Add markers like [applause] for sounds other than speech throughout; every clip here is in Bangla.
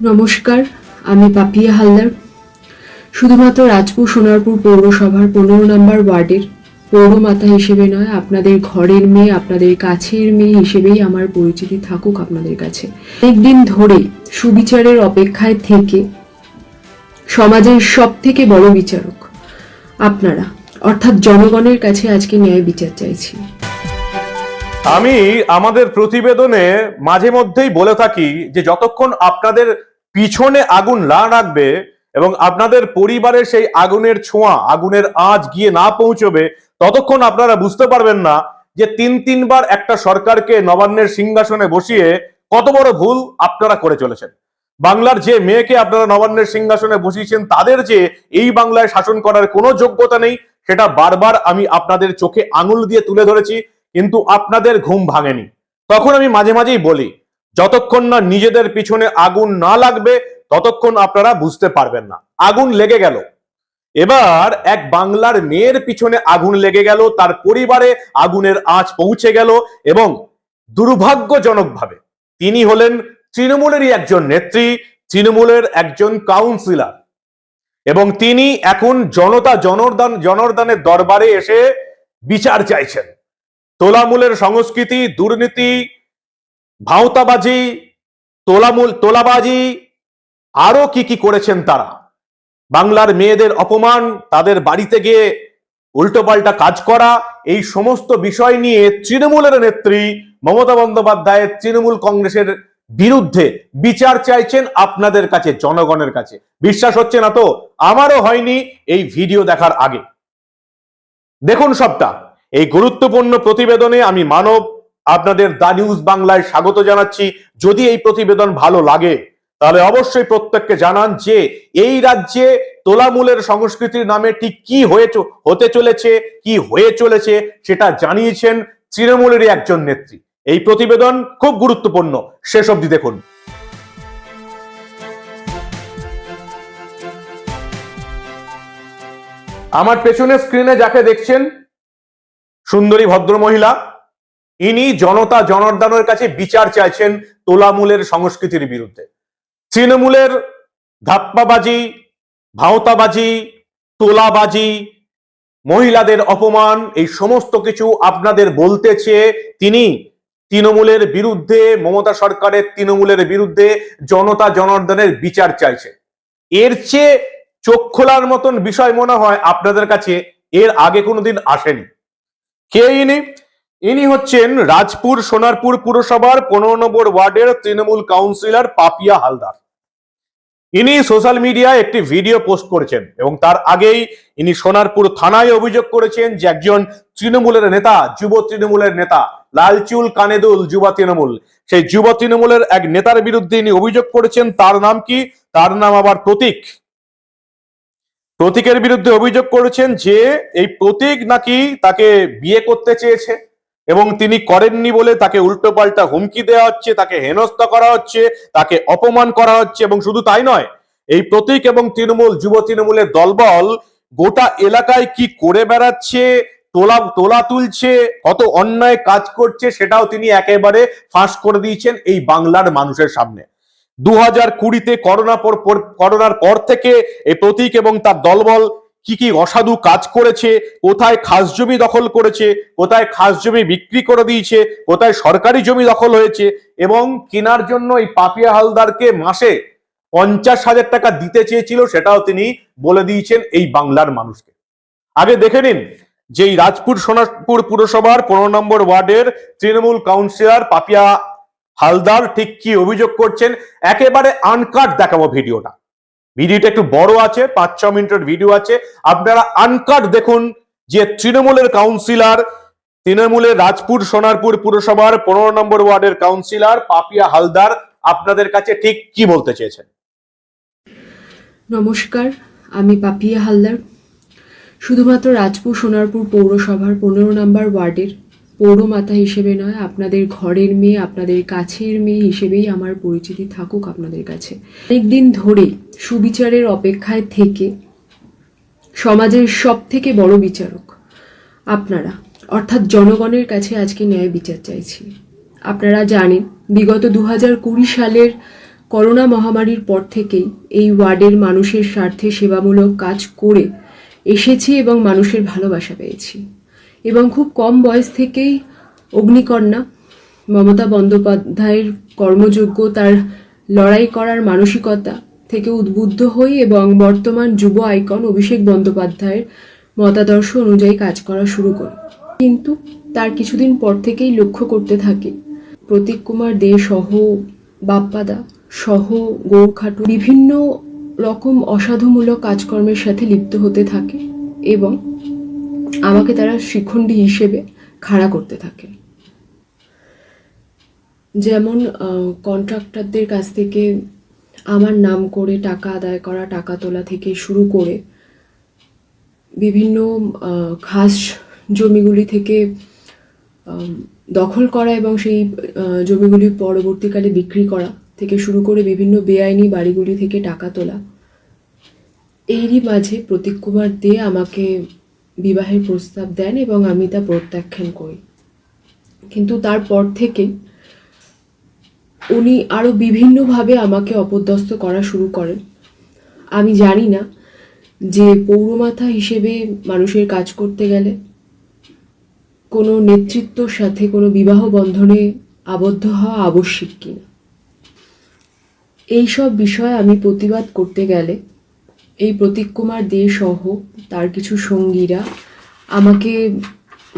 নমস্কার, আমি পাপিয়া হালদার। শুধুমাত্র রাজপুর সোনারপুর পৌরসভার পনেরো নম্বর ওয়ার্ডের পৌরমাতা হিসেবে নয়, আপনাদের ঘরের মেয়ে, আপনাদের কাছের মেয়ে হিসেবেই আমার পরিচিতি থাকুক আপনাদের কাছে। অনেকদিন ধরে সুবিচারের অপেক্ষায় থেকে সমাজের সব থেকে বড় বিচারক আপনারা, অর্থাৎ জনগণের কাছে আজকে ন্যায় বিচার চাইছি। আমি আমাদের প্রতিবেদনে মাঝে মধ্যেই বলে থাকি যে যতক্ষণ আপনাদের পিছনে আগুন না রাখবে এবং আপনাদের পরিবারের সেই আগুনের ছোঁয়া, আগুনের আঁচ গিয়ে না পৌঁছবে, ততক্ষণ আপনারা বুঝতে পারবেন না যে তিন তিনবার একটা সরকারকে নবান্নের সিংহাসনে বসিয়ে কত বড় ভুল আপনারা করে চলেছেন। বাংলার যে মেয়েকে আপনারা নবান্নের সিংহাসনে বসিয়েছেন, তাদের যে এই বাংলায় শাসন করার কোনো যোগ্যতা নেই, সেটা বারবার আমি আপনাদের চোখে আঙুল দিয়ে তুলে ধরেছি। কিন্তু আপনাদের ঘুম ভাঙেনি। তখন আমি মাঝে মাঝেই বলি, যতক্ষণ না নিজেদের পিছনে আগুন না লাগবে, ততক্ষণ আপনারা বুঝতে পারবেন না। আগুন লেগে গেল। এবার এক বাংলার মেয়ের পিছনে আগুন লেগে গেল, তার পরিবারে আগুনের আঁচ পৌঁছে গেল এবং দুর্ভাগ্যজনকভাবে তিনি হলেন তৃণমূলেরই একজন নেত্রী, তৃণমূলের একজন কাউন্সিলর এবং তিনি এখন জনতা জনর্দান, জনর্দানের দরবারে এসে বিচার চাইছেন। তোলামূলের সংস্কৃতি, দুর্নীতি, ভাওতাবাজি, তোলামূল, তোলাবাজি, আরও কি কি করেছেন তারা? বাংলার মেয়েদের অপমান, তাদের বাড়িতে গিয়ে উল্টোপাল্টা কাজ করা, এই সমস্ত বিষয় নিয়ে তৃণমূলের নেত্রী মমতা বন্দ্যোপাধ্যায়ের তৃণমূল কংগ্রেসের বিরুদ্ধে বিচার চাইছেন আপনাদের কাছে, জনগণের কাছে। বিশ্বাস হচ্ছে না তো? আমারও হয়নি এই ভিডিও দেখার আগে। দেখুন সবটা। এই গুরুত্বপূর্ণ প্রতিবেদনে আমি মানব আপনাদের দা নিউজ বাংলায় স্বাগত জানাচ্ছি। যদি এই প্রতিবেদন ভালো লাগে, তাহলে অবশ্যই প্রত্যেককে জানান যে এই রাজ্যে তোলামূলের সংস্কৃতির নামে ঠিক কি হয়ে হতে চলেছে, কি হয়ে চলেছে, সেটা জানিয়েছেন তৃণমূলেরই একজন নেত্রী। এই প্রতিবেদন খুব গুরুত্বপূর্ণ। শেষ অবধি দেখুন। আমার পেছনে স্ক্রিনে যাকে দেখছেন সুন্দরী ভদ্র মহিলা ইনি জনতা জনার্দনের কাছে বিচার চাইছেন তোলামূলের সংস্কৃতির বিরুদ্ধে। তৃণমূলের ধাপ্পাবাজি, ভাওতাবাজি, তোলাবাজি, মহিলাদের অপমান, এই সমস্ত কিছু আপনাদের বলতে চেয়ে তিনি তৃণমূলের বিরুদ্ধে, মমতা সরকারের তৃণমূলের বিরুদ্ধে জনতা জনার্দনের বিচার চাইছে। এর চেয়ে চোখ খোলার মতন বিষয় মনে হয় আপনাদের কাছে, এর আগে কোনোদিন আসেনি। কে ইনি? ইনি হচ্ছেন রাজপুর সোনারপুর পুরসভার পনেরো নম্বর ওয়ার্ডের তৃণমূল কাউন্সিলর পাপিয়া হালদার। ইনি সোশ্যাল মিডিয়ায় একটি ভিডিও পোস্ট করেছেন এবং তার আগেই ইনি সোনারপুর থানায় অভিযোগ করেছেন যে একজন তৃণমূলের নেতা, যুব তৃণমূলের নেতা, লালচুল কানেদুল, যুব তৃণমূল। সেই যুব তৃণমূলের এক নেতার বিরুদ্ধে ইনি অভিযোগ করেছেন, তার নাম কি? তার নাম আবার প্রতীক। প্রতীকের বিরুদ্ধে অভিযোগ করেছেন যে এই প্রতীক নাকি তাকে বিয়ে করতে চেয়েছে এবং তিনি করেননি বলে তাকে উল্টোপাল্টা হুমকি দেওয়া হচ্ছে, তাকে হেনস্থা করা হচ্ছে, তাকে অপমান করা হচ্ছে এবং শুধু তাই নয়, এই প্রতীক এবং তৃণমূল, যুব তৃণমূলের দলবল গোটা এলাকায় কি করে বেড়াচ্ছে, তোলা তোলা তুলছে, কত অন্যায় কাজ করছে সেটাও তিনি একেবারে ফাঁস করে দিয়েছেন এই বাংলার মানুষের সামনে। দু হাজার কুড়িতে করোনা পর করোনার পর থেকে এই প্রতীক এবং তার দলবল কি কি অসাধু কাজ করেছে, কোথায় খাস জমি দখল করেছে, কোথায় খাস জমি বিক্রি করে দিয়েছে, কোথায় সরকারি জমি দখল হয়েছে এবং কেনার জন্য এই পাপিয়া হালদারকে মাসে পঞ্চাশ হাজার টাকা দিতে চেয়েছিল, সেটাও তিনি বলে দিয়েছেন এই বাংলার মানুষকে। আগে দেখে নিন যে রাজপুর সোনারপুর পুরসভার পনেরো নম্বর ওয়ার্ডের তৃণমূল কাউন্সিলর পাপিয়া হালদার ঠিক কি অভিযোগ করছেন? একেবারে আনকাট দেখাবো ভিডিওটা। ভিডিওটা একটু বড় আছে পাঁচ ছ মিনিটের ভিডিও আছে। আপনারা আনকাট দেখুন যে তৃণমূলের কাউন্সিলর তৃণমূলের রাজপুর সোনারপুর পুরসভার পনেরো নম্বর ওয়ার্ডের কাউন্সিলর পাপিয়া হালদার আপনাদের কাছে ঠিক কি বলতে চেয়েছেন? নমস্কার, আমি পাপিয়া হালদার। শুধুমাত্র রাজপুর সোনারপুর পৌরসভার পনেরো নম্বর ওয়ার্ডের পৌরমাতা হিসেবে নয়, আপনাদের ঘরের মেয়ে, আপনাদের কাছের মেয়ে হিসেবেই আমার পরিচিতি থাকুক আপনাদের কাছে। অনেকদিন ধরে সুবিচারের অপেক্ষায় থেকে সমাজের সব থেকে বড় বিচারক আপনারা, অর্থাৎ জনগণের কাছে আজকে ন্যায় বিচার চাইছি। আপনারা জানেন, বিগত দু কুড়ি সালের করোনা মহামারীর পর থেকেই এই ওয়ার্ডের মানুষের স্বার্থে সেবামূলক কাজ করে এসেছি এবং মানুষের ভালোবাসা পেয়েছি। এবং খুব কম বয়স থেকেই অগ্নিকন্যা মমতা বন্দ্যোপাধ্যায়ের কর্মযোগ্য তার লড়াই করার মানসিকতা থেকে উদ্বুদ্ধ হই এবং বর্তমান যুব আইকন অভিষেক বন্দ্যোপাধ্যায়ের মতাদর্শ অনুযায়ী কাজ করা শুরু করি। কিন্তু তার কিছুদিন পর থেকেই লক্ষ্য করতে থাকি, প্রতীক কুমার দে সহ বাপ্পাদা সহ গৌখাটু বিভিন্ন রকম অসাধুমূলক কাজকর্মের সাথে লিপ্ত হতে থাকে এবং আমাকে তারা শিখণ্ডী হিসেবে খাড়া করতে থাকে। যেমন কন্ট্রাক্টরদের কাছ থেকে আমার নাম করে টাকা আদায় করা, টাকা তোলা থেকে শুরু করে বিভিন্ন খাস জমিগুলি থেকে দখল করা এবং সেই জমিগুলি পরবর্তীকালে বিক্রি করা থেকে শুরু করে বিভিন্ন বেআইনি বাড়িগুলি থেকে টাকা তোলা। এরই মাঝে প্রতীক কুমার দে আমাকে বিবাহের প্রস্তাব দেন এবং আমি তা প্রত্যাখ্যান করি। কিন্তু তারপর থেকে উনি আরও বিভিন্নভাবে আমাকে অপদস্থ করা শুরু করেন। আমি জানি না যে পৌরমাথা হিসেবে মানুষের কাজ করতে গেলে কোনো নেতৃত্বর সাথে কোনো বিবাহ বন্ধনে আবদ্ধ হওয়া আবশ্যিক কিনা। এই সব বিষয়ে আমি প্রতিবাদ করতে গেলে এই প্রতীক কুমার দে সহ তার কিছু সঙ্গীরা আমাকে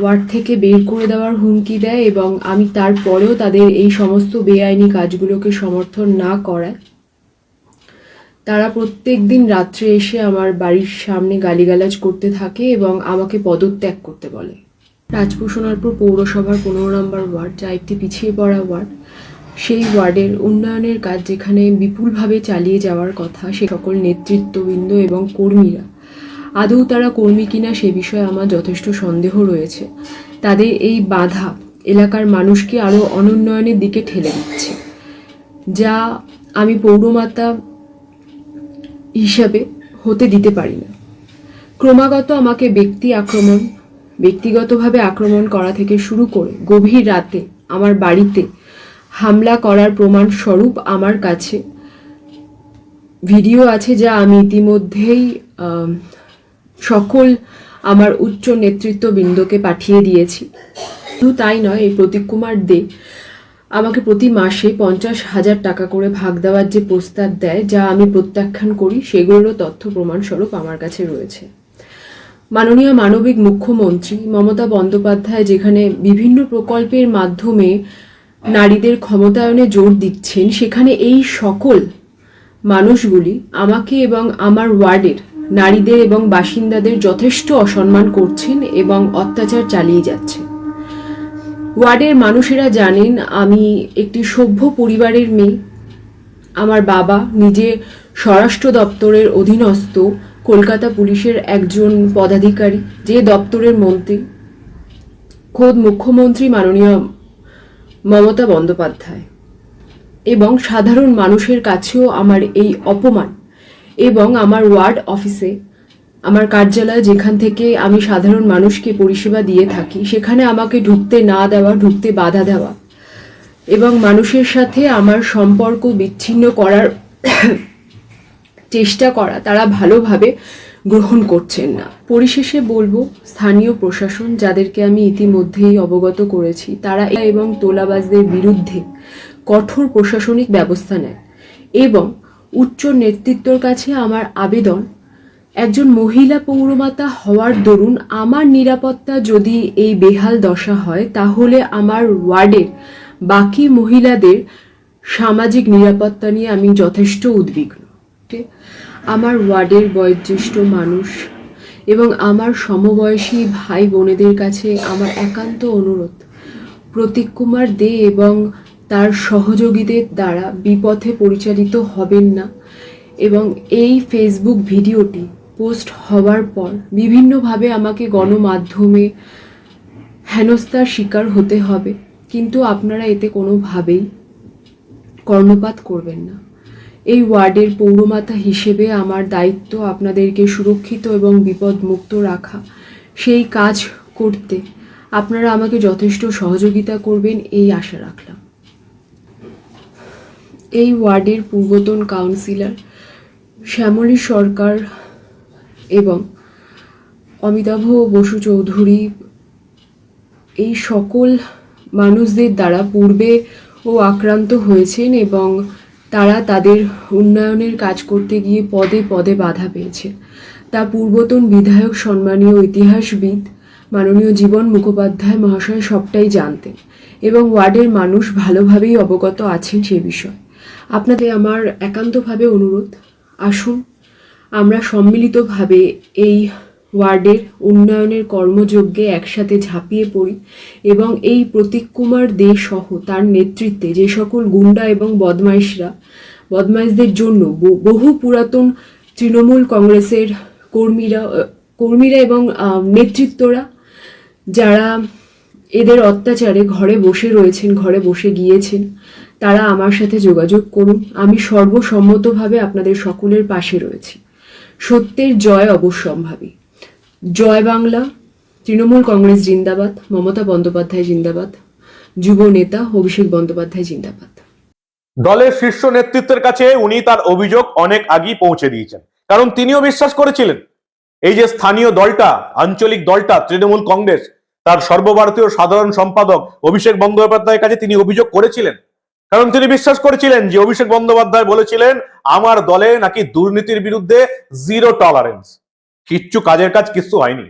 ওয়ার্ড থেকে বের করে দেওয়ার হুমকি দেয় এবং আমি তারপরেও তাদের এই সমস্ত বেআইনি কাজগুলোকে সমর্থন না করায়। তারা প্রত্যেক দিন রাত্রে এসে আমার বাড়ির সামনে গালিগালাজ করতে থাকে এবং আমাকে পদত্যাগ করতে বলে। রাজপুর সোনারপুর পৌরসভার পনেরো নম্বর ওয়ার্ড, যা একটি পিছিয়ে পড়া ওয়ার্ড সেই ওয়ার্ডের উন্নয়নের কাজ যেখানে বিপুলভাবে চালিয়ে যাওয়ার কথা, সে সকল নেতৃত্ববৃন্দ এবং কর্মীরা। আদৌ তারা কর্মী কিনা সে বিষয়ে আমার যথেষ্ট সন্দেহ রয়েছে। তাদের এই বাধা এলাকার মানুষকে আরও অনুন্নয়নের দিকে ঠেলে দিচ্ছে, যা আমি পৌরমাতা হিসাবে হতে দিতে পারি না। ক্রমাগত আমাকে ব্যক্তি আক্রমণ, ব্যক্তিগতভাবে আক্রমণ করা থেকে শুরু করে গভীর রাতে আমার বাড়িতে হামলা করার প্রমাণ স্বরূপ আমার কাছে। ভিডিও আছে যা আমি ইতিমধ্যেই সকল আমার উচ্চ নেতৃত্ববৃন্দকে পাঠিয়ে দিয়েছি। শুধু তাই নয়, এই প্রতীক কুমার দে আমাকে প্রতি মাসে পঞ্চাশ হাজার টাকা করে ভাগ দেওয়ার যে প্রস্তাব দেয়, যা আমি প্রত্যাখ্যান করি, সেগুলোরও তথ্য প্রমাণস্বরূপ আমার কাছে রয়েছে। মাননীয় মানবিক মুখ্যমন্ত্রী মমতা বন্দ্যোপাধ্যায় যেখানে বিভিন্ন প্রকল্পের মাধ্যমে নারীদের ক্ষমতায়নে জোর দিচ্ছেন সেখানে এই সকল মানুষগুলি আমাকে এবং আমার ওয়ার্ডের নারীদের এবং বাসিন্দাদের যথেষ্ট অসম্মান করছেন এবং অত্যাচার চালিয়ে যাচ্ছে। ওয়ার্ডের মানুষেরা জানেন আমি একটি সভ্য পরিবারের মেয়ে। আমার বাবা নিজে স্বরাষ্ট্র দপ্তরের অধীনস্থ, কলকাতা পুলিশের একজন পদাধিকারী, যে দপ্তরের মন্ত্রী। খোদ মুখ্যমন্ত্রী মাননীয় মমতা বন্দ্যোপাধ্যায়। এবং সাধারণ মানুষের কাছেও আমার এই অপমান এবং আমার ওয়ার্ড অফিসে, আমার কার্যালয় যেখান থেকে আমি সাধারণ মানুষকে পরিষেবা দিয়ে থাকি, সেখানে আমাকে ঢুকতে না দেওয়া, ঢুকতে বাধা দেওয়া এবং মানুষের সাথে আমার সম্পর্ক বিচ্ছিন্ন করার [coughs] চেষ্টা করা, তারা ভালোভাবে গ্রহণ করছেন না। পরিশেষে বলব, স্থানীয় প্রশাসন যাদেরকে আমি ইতিমধ্যেই অবগত করেছি, তারা এবং তোলাবাজদের বিরুদ্ধে কঠোর প্রশাসনিক ব্যবস্থা নেয় এবং উচ্চ নেতৃত্বর কাছে আমার আবেদন, একজন মহিলা পৌরমাতা হওয়ার দরুন আমার নিরাপত্তা যদি এই বেহাল দশা হয়, তাহলে আমার ওয়ার্ডের বাকি মহিলাদের সামাজিক নিরাপত্তা নিয়ে আমি যথেষ্ট উদ্বিগ্ন। আমার ওয়ার্ডের বয়োজ্যেষ্ঠ মানুষ এবং আমার সমবয়সী ভাই বোনেদের কাছে আমার একান্ত অনুরোধ। প্রতীক কুমার দে এবং তার সহযোগীদের দ্বারা বিপথে পরিচালিত হবেন না এবং এই ফেসবুক ভিডিওটি পোস্ট হওয়ার পর বিভিন্নভাবে আমাকে গণমাধ্যমে হেনস্থার শিকার হতে হবে, কিন্তু আপনারা এতে কোনোভাবেই কর্ণপাত করবেন না। এই ওয়ার্ডের পৌরমাতা হিসেবে আমার দায়িত্ব আপনাদেরকে সুরক্ষিত এবং বিপদমুক্ত রাখা। সেই কাজ করতে আপনারা আমাকে যথেষ্ট সহযোগিতা করবেন এই আশা রাখলাম। এই ওয়ার্ডের পূর্বতন কাউন্সিলর শ্যামলী সরকার এবং অমিতাভ বসু চৌধুরী, এই সকল মানুষদের দ্বারা পূর্বে ও আক্রান্ত হয়েছেন এবং তারা তাদের উন্নয়নের কাজ করতে গিয়ে পদে পদে বাধা পেয়েছে। তা পূর্বতন বিধায়ক, সম্মানীয় ইতিহাসবিদ, মাননীয় জীবন মুখোপাধ্যায় মহাশয় সবটাই জানতেন এবং ওয়ার্ডের মানুষ ভালোভাবেই অবগত আছেন সে বিষয়ে। আপনাদের আমার একান্তভাবে অনুরোধ, আসুন, আমরা সম্মিলিতভাবে এই ওয়ার্ডের উন্নয়নের কর্মযজ্ঞে একসাথে ঝাঁপিয়ে পড়ি এবং এই প্রতীক কুমার দে সহ তার নেতৃত্বে যে সকল গুন্ডা এবং বদমাইশরা, বদমাইশদের জন্য বহু পুরাতন তৃণমূল কংগ্রেসের কর্মীরা কর্মীরা এবং নেতৃত্বরা, যারা এদের অত্যাচারে ঘরে বসে রয়েছেন, ঘরে বসে গিয়েছেন, তারা আমার সাথে যোগাযোগ করুন। আমি সর্বসম্মতভাবে আপনাদের সকলের পাশে রয়েছি। সত্যের জয় অবশ্যম্ভাবী। জয় বাংলা, তৃণমূল কংগ্রেস জিন্দাবাদ, মমতা বন্দ্যোপাধ্যায় জিন্দাবাদ, যুব নেতা অভিষেক বন্দ্যোপাধ্যায় জিন্দাবাদ। দলের শীর্ষ নেতৃত্বের কাছে উনি তার অভিযোগ অনেক আগেই পৌঁছে দিয়েছেন। কারণ তিনিও বিশ্বাস করেছিলেন, এই যে স্থানীয় দলটা, আঞ্চলিক দলটা, তৃণমূল কংগ্রেস, তার সর্বভারতীয় সাধারণ সম্পাদক অভিষেক বন্দ্যোপাধ্যায়ের কাছে তিনি অভিযোগ করেছিলেন। কারণ তিনি বিশ্বাস করেছিলেন যে অভিষেক বন্দ্যোপাধ্যায় বলেছিলেন, আমার দলে নাকি দুর্নীতির বিরুদ্ধে জিরো টলারেন্স কিচ্ছু কাজের কাজ কিচ্ছু হয়নি।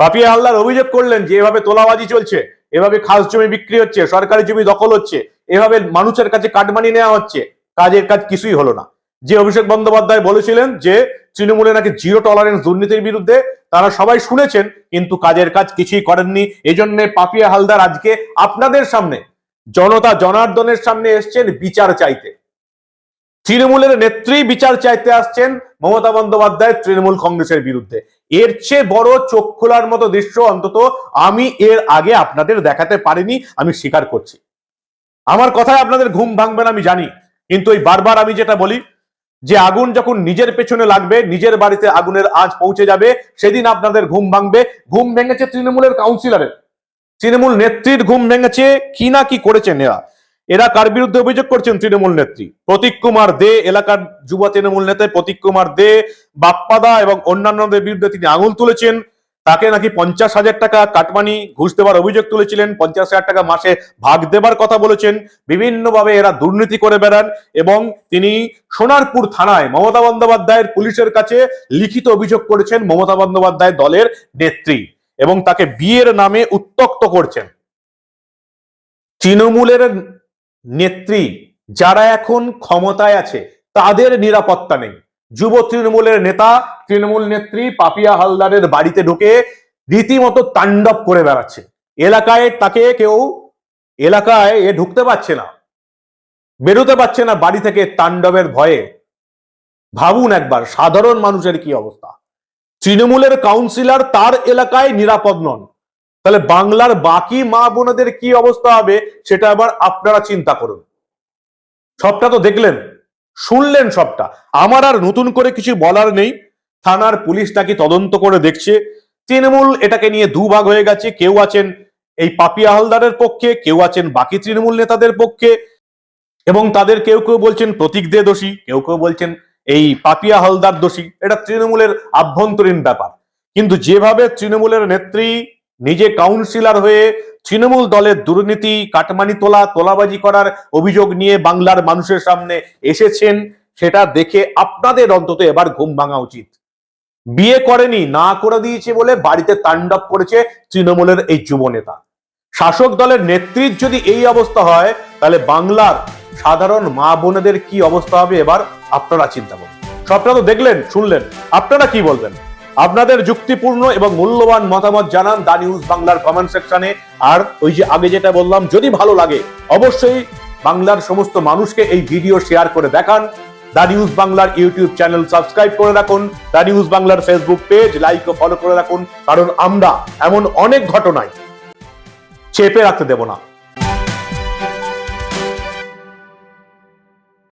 পাপিয়া হালদার অভিযোগ করলেন যে, এভাবে তোলাবাজি চলছে, এভাবে খাস জমি বিক্রি হচ্ছে, সরকারি জমি দখল হচ্ছে, এভাবে মানুষের কাছে কাটমানি নেওয়া হচ্ছে, কাজের কাজ কিছুই হলো না। যে অভিষেক বন্দ্যোপাধ্যায় বলেছিলেন যে, তৃণমূলে নাকি জিরো টলারেন্স দুর্নীতির বিরুদ্ধে, তারা সবাই শুনেছেন, কিন্তু কাজের কাজ কিছুই করেননি। এই জন্য পাপিয়া হালদার আজকে আপনাদের সামনে, জনতা জনার্দনের সামনে এসছেন বিচার চাইতে। তৃণমূলের নেত্রী বিচার চাইতে আসছেন মমতা বন্দ্যোপাধ্যায় তৃণমূল কংগ্রেসের বিরুদ্ধে। এর চেয়ে বড় চোখ খোলার মতো দৃশ্য অন্তত আমি এর আগে আপনাদের দেখাতে পারিনি, আমি স্বীকার করছি। আমার কথায় আপনাদের ঘুম ভাঙবে না, আমি জানি। কিন্তু এই বারবার আমি যেটা বলি, যে আগুন যখন নিজের পেছনে লাগবে, নিজের বাড়িতে আগুনের আজ পৌঁছে যাবে, সেদিন আপনাদের ঘুম ভাঙবে। ঘুম ভেঙেছে তৃণমূলের কাউন্সিলরের তৃণমূল নেত্রীর ঘুম ভেঙেছে, কি না কি করেছেন এরা এরা কার বিরুদ্ধে অভিযোগ করছেন? তৃণমূল নেত্রী। প্রতীক কুমার দে, এলাকার যুব তৃণমূল নেতা প্রতীক কুমার দে, বাপ্পাদা এবং অন্যান্যদের বিরুদ্ধে তিনি আঙুল তুলেছেন। তাকে নাকি পঞ্চাশ হাজার টাকা কাটমানি, ঘুষ দেওয়ার অভিযোগ তুলেছিলেন, পঞ্চাশ হাজার টাকা মাসে ভাগ দেবার কথা বলেছেন। বিভিন্নভাবে এরা দুর্নীতি করে বেড়ান এবং তিনি সোনারপুর থানায় মমতা বন্দ্যোপাধ্যায়ের পুলিশের কাছে লিখিত অভিযোগ করেছেন, মমতা বন্দ্যোপাধ্যায় দলের নেত্রী এবং তাকে বিয়ের নামে উত্তক্ত করছেন। তৃণমূলের নেত্রী যারা এখন ক্ষমতায় আছে, তাদের নিরাপত্তা নেই। যুব তৃণমূলের নেতা, তৃণমূল নেত্রী পাপিয়া হালদারের বাড়িতে ঢুকে রীতিমতো তাণ্ডব করে বেড়াচ্ছে। এলাকায় তাকে কেউ, এলাকায় এ ঢুকতে পারছে না, বেরোতে পারছে না বাড়ি থেকে তাণ্ডবের ভয়ে। ভাবুন একবার, সাধারণ মানুষের কি অবস্থা? তৃণমূলের কাউন্সিলর তার এলাকায় নিরাপদ নন। তাহলে বাংলার বাকি মা বোনদের কি অবস্থা হবে, সেটা আবার আপনারা চিন্তা করুন। সবটা তো দেখলেন, শুনলেন সবটা। আমার আর নতুন করে কিছু বলার নেই। থানার পুলিশ নাকি তদন্ত করে দেখছে। তৃণমূল এটাকে নিয়ে দুভাগ হয়ে গেছে। কেউ আছেন এই পাপিয়া হালদারের পক্ষে, কেউ আছেন বাকি তৃণমূল নেতাদের পক্ষে। এবং তাদের কেউ কেউ বলছেন প্রতীক দে দোষী, কেউ কেউ বলছেন এই পাপিয়া হালদার দোষী। এটা তৃণমূলের আভ্যন্তরীণ ব্যাপার। কিন্তু যেভাবে তৃণমূলের নেত্রী নিজে কাউন্সিলর হয়ে তৃণমূল দলের দুর্নীতি, কাটমানি তোলা, তোলাবাজি করার অভিযোগ নিয়ে বাংলার মানুষের সামনে এসেছেন, সেটা দেখে আপনাদের অন্তত এবার ঘুম ভাঙা উচিত। বিয়ে করেনি, না করে দিয়েছে বলে বাড়িতে তাণ্ডব করেছে তৃণমূলের এই যুব নেতা। শাসক দলের নেত্রীর যদি এই অবস্থা হয়, তাহলে বাংলার সাধারণ মা বোনেদের কি অবস্থা হবে এবার, আপনারা চিন্তা করুন। সবটা তো দেখলেন, শুনলেন, আপনারা কি বলবেন? আপনাদের যুক্তিপূর্ণ এবং মূল্যবান মতামত জানান দা নিউজ বাংলার কমেন্ট সেকশনে। আর ওই যে আগে যেটা বললাম, যদি ভালো লাগে, অবশ্যই বাংলার সমস্ত মানুষকে এই ভিডিও শেয়ার করে দেখান। দা নিউজ বাংলার ইউটিউব চ্যানেল সাবস্ক্রাইব করে রাখুন। দা নিউজ বাংলার ফেসবুক পেজ, লাইক ও ফলো করে রাখুন। কারণ আমরা এমন অনেক ঘটনায় চেপে রাখতে দেব না।